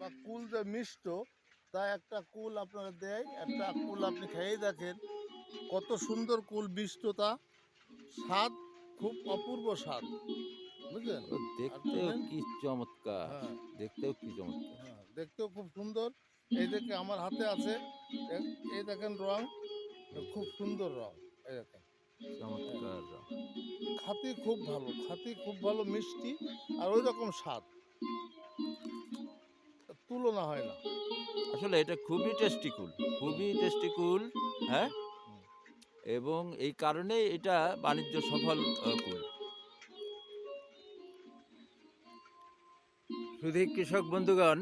বা কুল যে মিষ্ট তা একটা কুল আপনারা দেয় একটা কুল আপনি খেয়ে দেখেন কত সুন্দর কুল মিষ্টতা স্বাদ খুব অপূর্ব স্বাদ। বুঝলেন? ও দেখতেও কি চমৎকার হ্যাঁ। দেখতেও কি চমৎকার। হ্যাঁ দেখতেও খুব সুন্দর। এই দেখে আমার হাতে আছে এই দেখেন রং খুব সুন্দর রং এই দেখেন। চমৎকার রং। খাতি খুব ভালো খাতি খুব ভালো মিষ্টি আর ওই রকম স্বাদ। তুলনা হয় না। আসলে এটা খুবই টেস্টিকুল খুবই টেস্টিকুল হ্যাঁ? এবং এই কারণে এটা বাণিজ্য সফল কুল। শুধু কৃষক বন্ধুগণ,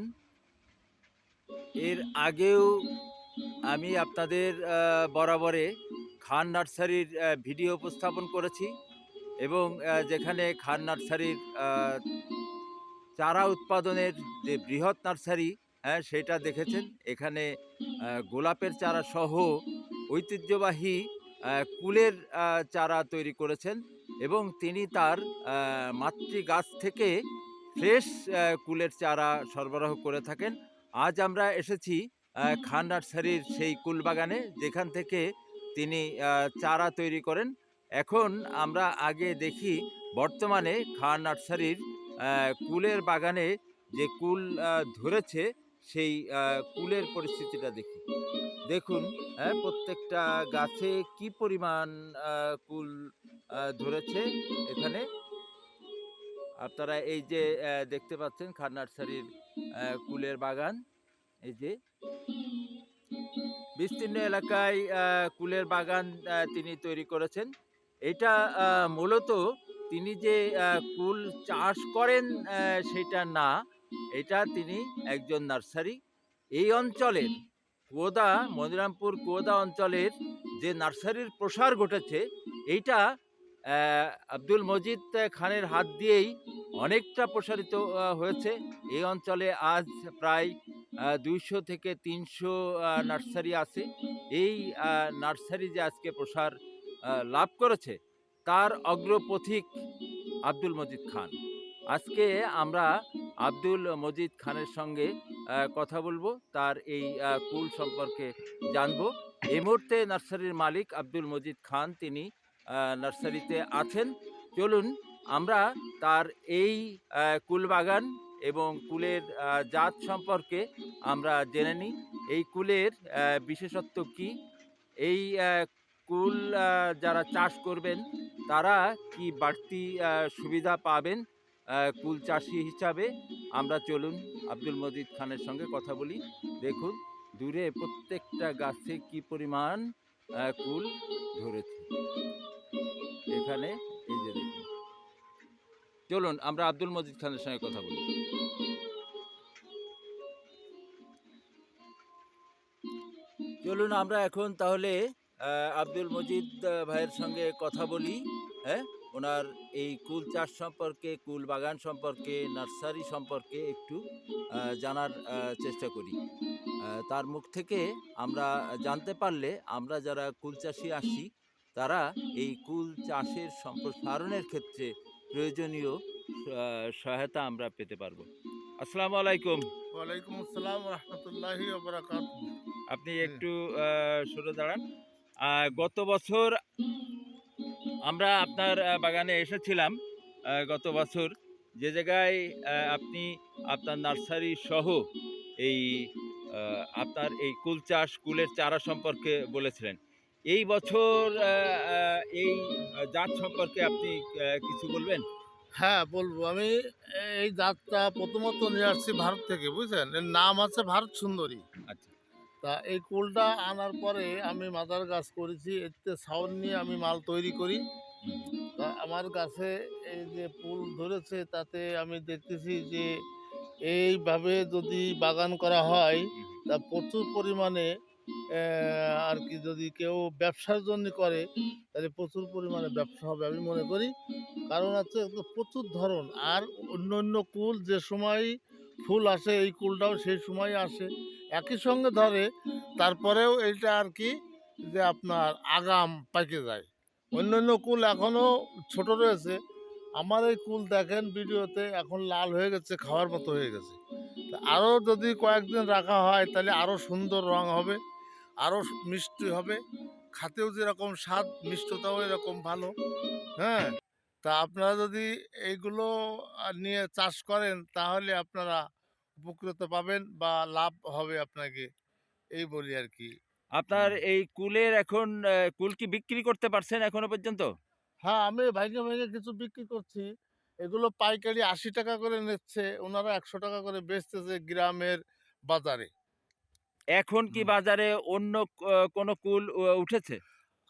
এর আগেও আমি আপনাদের বরাবরে খান নার্সারির ভিডিও উপস্থাপন করেছি এবং যেখানে খান নার্সারির চারা উৎপাদনের যে বৃহৎ নার্সারি হ্যাঁ সেটা দেখেছেন? এখানে গোলাপের চারা সহ ঐতিহ্যবাহী কুলের চারা তৈরি করেছেন এবং তিনি তার মাতৃ গাছ থেকে ফ্রেশ কুলের চারা সরবরাহ করে থাকেন। আজ আমরা এসেছি খান নার্সারির সেই কুল বাগানে যেখান থেকে তিনি চারা তৈরি করেন। এখন আমরা আগে দেখি বর্তমানে খান নার্সারির কুলের বাগানে যে কুল ধরেছে, সেই কুলের পরিস্থিতিটা দেখি দেখুন হ্যাঁ প্রত্যেকটা গাছে কি পরিমাণ কুল ধরেছে এখানে। আপনারা এই যে দেখতে পাচ্ছেন খান নার্সারির কুলের বাগান, এই যে। বিস্তীর্ণ এলাকায় কুলের বাগান তিনি তৈরি করেছেন। এটা মূলত তিনি যে কুল চাষ করেন সেটা না। এটা তিনি একজন নার্সারি। এই অঞ্চলের কুয়োদা, মনিরামপুর কুয়োদা অঞ্চলের যে নার্সারির প্রসার ঘটেছে, এইটা আব্দুল মজিদ খানের হাত দিয়েই অনেকটা প্রসারিত হয়েছে। এই অঞ্চলে আজ প্রায় দুইশো থেকে তিনশো নার্সারি আছে। এই নার্সারি যে আজকে প্রসার লাভ করেছে তার অগ্রপথিক আব্দুল মজিদ খান। আজকে আমরা আব্দুল মজিদ খানের সঙ্গে কথা বলব, তার এই কুল সম্পর্কে জানব। এই মুহূর্তে নার্সারির মালিক আব্দুল মজিদ খান, তিনি নার্সারিতে আছেন। চলুন, আমরা তার এই কুল বাগান এবং কুলের জাত সম্পর্কে আমরা জেনে নিই। এই কুলের বিশেষত্ব কি? এই কুল যারা চাষ করবেন, তারা কি বাড়তি সুবিধা পাবেন কুল চাষি হিসাবে? আমরা চলুন আব্দুল মজিদ খানের সঙ্গে কথা বলি। দেখুন দূরে প্রত্যেকটা গাছে কি পরিমাণ কুল ধরেছে। এখানে এই যে দেখুন। চলুন আমরা আব্দুল মজিদ খানের সঙ্গে কথা বলি। চলুন আমরা এখন তাহলে আব্দুল মজিদ ভাইয়ের সঙ্গে কথা বলি হ্যাঁ? ওনার এই কুল চাষ সম্পর্কে কুল বাগান সম্পর্কে নার্সারি সম্পর্কে একটু জানার চেষ্টা করি। তার মুখ থেকে আমরা জানতে পারলে আমরা যারা কুল চাষি আসি তারা এই কুল চাষের সম্প্রসারণের ক্ষেত্রে প্রয়োজনীয় সহায়তা আমরা পেতে পারব। আসসালামু আলাইকুম। ওয়ালাইকুম আসসালাম রহমতুল্লাহি আপনি একটু সরে দাঁড়ান। গত বছর আমরা আপনার বাগানে এসেছিলাম। গত বছর যে জায়গায় আপনি আপনার নার্সারি সহ এই আপনার এই কুল চাষ কুলের চারা সম্পর্কে বলেছিলেন। এই বছর এই জাত সম্পর্কে আপনি কিছু বলবেন? হ্যাঁ বলব। আমি এই জাতটা প্রথমত নিয়ে আসছি ভারত থেকে বুঝছেন? এর নাম আছে ভারত সুন্দরী। আচ্ছা। তা এই কুলটা আনার পরে আমি মাদার গাছ করেছি, এতে সাউন্ড নিয়ে আমি মাল তৈরি করি। তা আমার গাছে এই যে ফুল ধরেছে, তাতে আমি দেখতেছি যে এইভাবে যদি বাগান করা হয়, তা প্রচুর পরিমাণে আর কি যদি কেউ ব্যবসার জন্য করে, তাহলে প্রচুর পরিমাণে ব্যবসা হবে আমি মনে করি। কারণ হচ্ছে প্রচুর ধরন আর অন্য অন্য কুল যে সময় ফুল আসে, এই কুলটাও সেই সময় আসে। একই সঙ্গে ধরে, তারপরেও এইটা আর কি যে আপনার আগাম পাকে যায়। অন্য অন্য কুল এখনও ছোট রয়েছে। আমার এই কুল দেখেন ভিডিওতে এখন লাল হয়ে গেছে, খাওয়ার মতো হয়ে গেছে। আরও যদি কয়েকদিন রাখা হয়, তাহলে আরও সুন্দর রং হবে, আরও মিষ্টি হবে। খাতেও যেরকম স্বাদ, মিষ্টতাও এরকম ভালো হ্যাঁ? তা আপনারা যদি এইগুলো নিয়ে চাষ করেন, তাহলে আপনারা উপকৃত পাবেন বা লাভ হবে আপনাকে। এই বলি আর কি আপনার এই কুলের এখন কুল কি বিক্রি করতে পারছেন এখনও পর্যন্ত? হ্যাঁ আমি ভাইকে ভাইকে কিছু বিক্রি করছি। এগুলো পাইকারি আশি টাকা করে নিচ্ছে ওনারা একশো টাকা করে বেচতেছে গ্রামের বাজারে। এখন কি বাজারে অন্য কোনো কুল উঠেছে?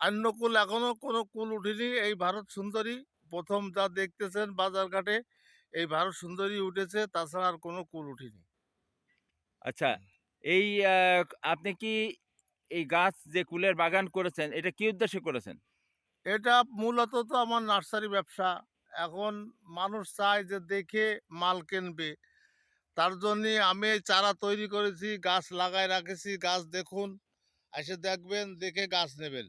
অন্য কুল এখনও কোনো কুল উঠেনি। এই ভারত সুন্দরী প্রথম যা দেখতেছেন বাজারঘাটে এই ভারত সুন্দরী উঠেছে তাছাড়া আর কোনো কুল উঠেনি। আচ্ছা এই আপনি কি এই গাছ যে কুলের বাগান করেছেন এটা কি উদ্দেশ্যে করেছেন? এটা মূলত তো আমার নার্সারি ব্যবসা। এখন মানুষ চায় যে দেখে মাল কিনবে। তার জন্যে আমি এই চারা তৈরি করেছি গাছ লাগায় রাখেছি গাছ দেখুন এসে দেখবেন দেখে গাছ নেবেন।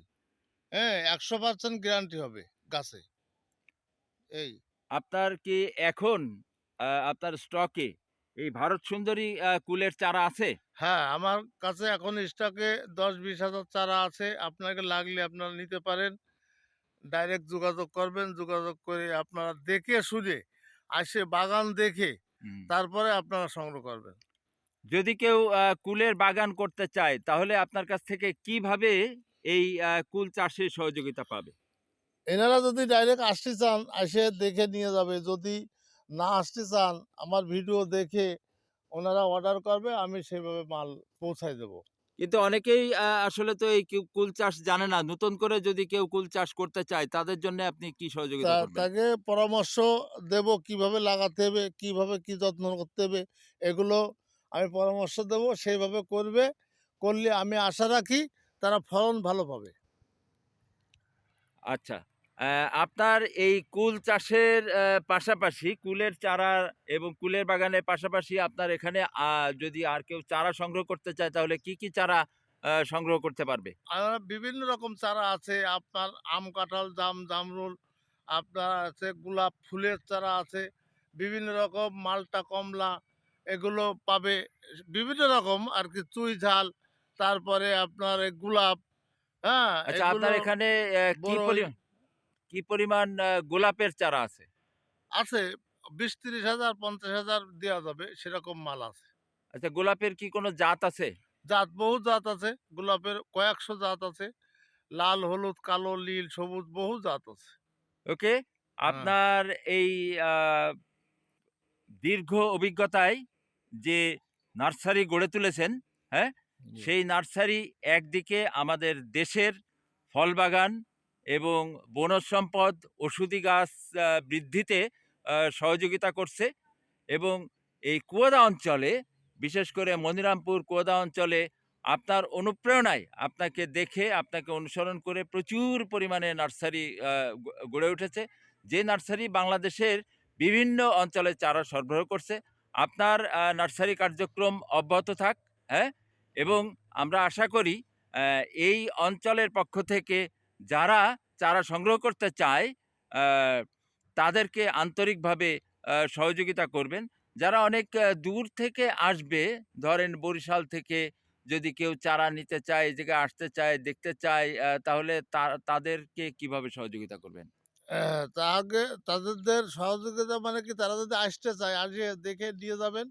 হ্যাঁ একশো পার্সেন্ট গ্যারান্টি হবে গাছে। এই আপনার কি এখন আপনার স্টকে এই ভারত সুন্দরী কুলের চারা আছে? হ্যাঁ আমার কাছে এখন স্টকে দশ বিশ হাজার চারা আছে। আপনাকে লাগলে আপনারা নিতে পারেন। ডাইরেক্ট যোগাযোগ করবেন যোগাযোগ করে আপনারা দেখে শুনে আসে বাগান দেখে তারপরে আপনারা সংগ্রহ করবেন। যদি কেউ কুলের বাগান করতে চায় তাহলে আপনার কাছ থেকে কীভাবে এই কুল চাষে সহযোগিতা পাবে? এনারা যদি ডাইরেক্ট আসতে চান এসে দেখে নিয়ে যাবে। যদি না আসতে চান আমার ভিডিও দেখে ওনারা অর্ডার করবে আমি সেভাবে মাল পৌঁছায় দেব। কিন্তু অনেকেই আসলে তো এই কুল চাষ জানে না। নতুন করে যদি কেউ কুল চাষ করতে চায় তাদের জন্য আপনি কি সহযোগিতা করবেন? তাকে পরামর্শ দেব কীভাবে লাগাতে হবে কীভাবে কি যত্ন করতে হবে এগুলো আমি পরামর্শ দেব সেইভাবে করবে। করলে আমি আশা রাখি তারা ফলন ভালো পাবে। আচ্ছা। আপনার এই কুল চাষের পাশাপাশি কুলের চারা এবং কুলের বাগানের পাশাপাশি আপনার এখানে যদি আর কেউ চারা সংগ্রহ করতে চায়, তাহলে কি কি চারা সংগ্রহ করতে পারবে? বিভিন্ন রকম চারা আছে। আপনার আম কাঁঠাল, জাম, জামরুল, আপনার আছে গোলাপ ফুলের চারা আছে। বিভিন্ন রকম মালটা, কমলা, এগুলো পাবে। বিভিন্ন রকম আর কি, চুই ঝাল, তারপরে আপনার গোলাপ হ্যাঁ আচ্ছা আপনার এখানে আহ, কি। পরিমাণ কি পরিমাণ আহ, গোলাপের চারা আছে? আছে বিশ তিরিশ হাজার পঞ্চাশ হাজার দেওয়া যাবে সেরকম মাল আছে। আচ্ছা গোলাপের কি কোনো জাত আছে? জাত বহু জাত আছে গোলাপের কয়েকশো জাত আছে লাল হলুদ কালো নীল সবুজ বহু জাত আছে। ওকে আপনার এই আহ, দীর্ঘ অভিজ্ঞতায় যে নার্সারি গড়ে তুলেছেন হ্যাঁ সেই নার্সারি একদিকে আমাদের দেশের ফল বাগান এবং বনজ সম্পদ, ওষুধি গাছ বৃদ্ধিতে সহযোগিতা করছে এবং এই কুয়াদা অঞ্চলে, বিশেষ করে মনিরামপুর কুয়াদা অঞ্চলে আপনার অনুপ্রেরণায় আপনাকে দেখে, আপনাকে অনুসরণ করে প্রচুর পরিমাণে নার্সারি গড়ে উঠেছে। যে নার্সারি বাংলাদেশের বিভিন্ন অঞ্চলে চারা সরবরাহ করছে, আপনার নার্সারি কার্যক্রম অব্যাহত থাক হ্যাঁ? এবং আমরা আশা করি এই অঞ্চলের পক্ষ থেকে যারা চারা সংগ্রহ করতে চায় তাদেরকে আন্তরিকভাবে সহযোগিতা করবেন। যারা অনেক দূর থেকে আসবে ধরেন বরিশাল থেকে যদি কেউ চারা নিতে চায় জায়গায় আসতে চায় দেখতে চায় তাহলে তাদেরকে কীভাবে সহযোগিতা করবেন? আহ, তা আগে তাদের সহযোগিতা মানে কি? তারা যদি আসতে চায় আসে দেখে নিয়ে যাবেন।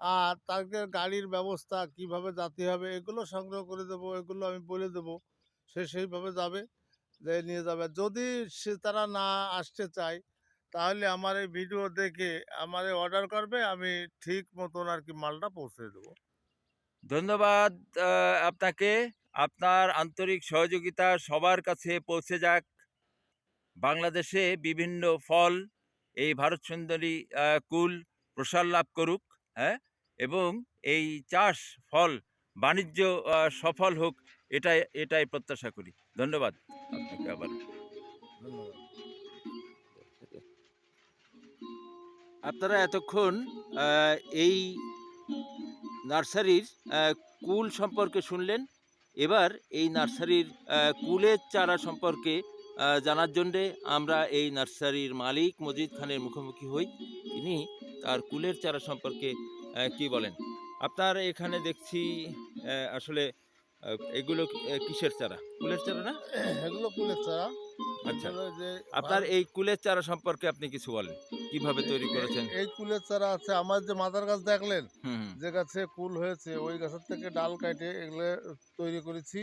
আর তাদের গাড়ির ব্যবস্থা কীভাবে যাতে হবে, এগুলো সংগ্রহ করে দেবো, এগুলো আমি বলে দেবো। সে সেইভাবে যাবে, যে নিয়ে যাবে। যদি সে তারা না আসতে চায়, তাহলে আমার এই ভিডিও দেখে, আমার অর্ডার করবে, আমি ঠিক মতন আর কি মালটা পৌঁছে দেবো। ধন্যবাদ আপনাকে। আপনার আন্তরিক সহযোগিতা সবার কাছে পৌঁছে যাক। বাংলাদেশে বিভিন্ন ফল এই ভারত সুন্দরী কুল প্রসার লাভ করুক। হ্যাঁ? এবং এই চাষ, ফল, বাণিজ্য সফল হোক, এটাই এটাই প্রত্যাশা করি। ধন্যবাদ আপনাকে আবার। আপনারা এতক্ষণ এই নার্সারির কুল সম্পর্কে শুনলেন। এবার এই নার্সারির কুলের চারা সম্পর্কে জানার জন্যে আমরা এই নার্সারির মালিক মজিদ খানের মুখোমুখি হই। তিনি তার কুলের চারা সম্পর্কে কি বলেন? আপনার এখানে দেখছি আসলে এগুলো কিসের চারা? কুলের চারা না? এগুলো কুলের চারা। আচ্ছা। যে আপনার এই কুলের চারা সম্পর্কে আপনি কিছু বলেন। কীভাবে তৈরি করেছেন? এই কুলের চারা আছে আমার যে মাদার গাছ দেখলেন যে গাছে কুল হয়েছে ওই গাছের থেকে ডাল কাটে এগুলো তৈরি করেছি।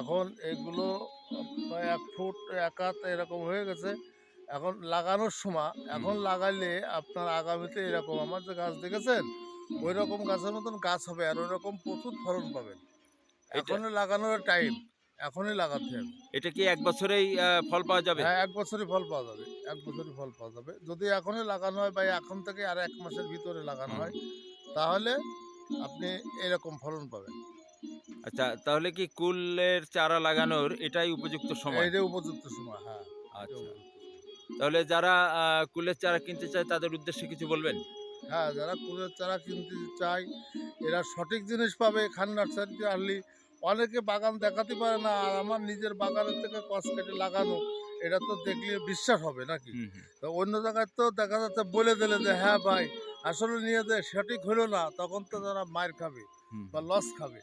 এখন এগুলো প্রায় এক ফুট এক হাত এরকম হয়ে গেছে। এখন লাগানোর সময় এখন লাগাইলে আপনার আগামীতে এরকম আমার যে গাছ দেখেছেন ওই রকম গাছের মতন গাছ হবে আর ওই রকম প্রচুর ফলন পাবেন। এখনই লাগানোর টাইম এখনই লাগাতে হবে। এটা কি এক বছরেই ফল পাওয়া যাবে? হ্যাঁ এক বছরই ফল পাওয়া যাবে এক বছরই ফল পাওয়া যাবে। যদি এখনই লাগানো হয় বা এখন থেকে আর এক মাসের ভিতরে লাগানো হয় তাহলে আপনি এরকম ফলন পাবেন। আচ্ছা তাহলে কি কুলের চারা লাগানোর এটাই উপযুক্ত সময়? এইটাই উপযুক্ত সময় হ্যাঁ। এটাই আচ্ছা। তাহলে যারা কুলের চারা কিনতে চায় তাদের উদ্দেশ্যে কিছু বলবেন? হ্যাঁ যারা কুলের চারা কিনতে চায় এরা সঠিক জিনিস পাবে খান নার্সারিতে আসলে অনেকে বাগান দেখাতে পারে না আর আমার নিজের বাগানের থেকে কস কেটে লাগানো এটা তো দেখলে বিশ্বাস হবে নাকি? তো অন্য জায়গায় তো দেখা যাচ্ছে বলে দিলে যে হ্যাঁ ভাই আসলে নিয়ে যে সঠিক হলো না। তখন তো তারা মায়ের খাবে বা লস খাবে।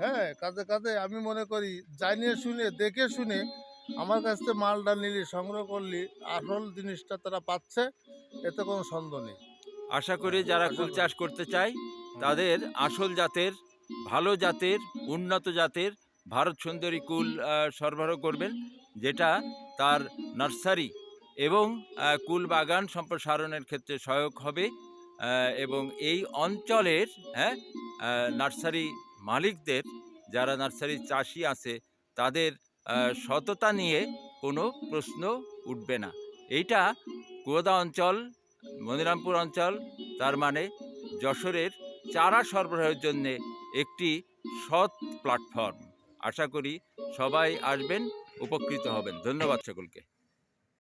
হ্যাঁ কাজে কাজে আমি মনে করি জানিয়ে শুনে দেখে শুনে আমার কাছ থেকে মালটা নিলি, সংগ্রহ করলি, আসল জিনিসটা তারা পাচ্ছে, এতে কোনো সন্দেহ নেই। আশা করি যারা কুল চাষ করতে চায়, তাদের আসল জাতের, ভালো জাতের, উন্নত জাতের ভারত সুন্দরী কুল সরবরাহ করবেন, যেটা তার নার্সারি এবং কুল বাগান সম্প্রসারণের ক্ষেত্রে সহায়ক হবে এবং এই অঞ্চলের হ্যাঁ নার্সারি মালিকদের, যারা নার্সারি চাষি আছে, তাদের সততা নিয়ে কোনো প্রশ্ন উঠবে না। এইটা কুয়োদা অঞ্চল, মনিরামপুর অঞ্চল, তার মানে যশোরের চারা সরবরাহের জন্য একটি সৎ প্ল্যাটফর্ম। আশা করি সবাই আসবেন, উপকৃত হবেন। ধন্যবাদ সকলকে।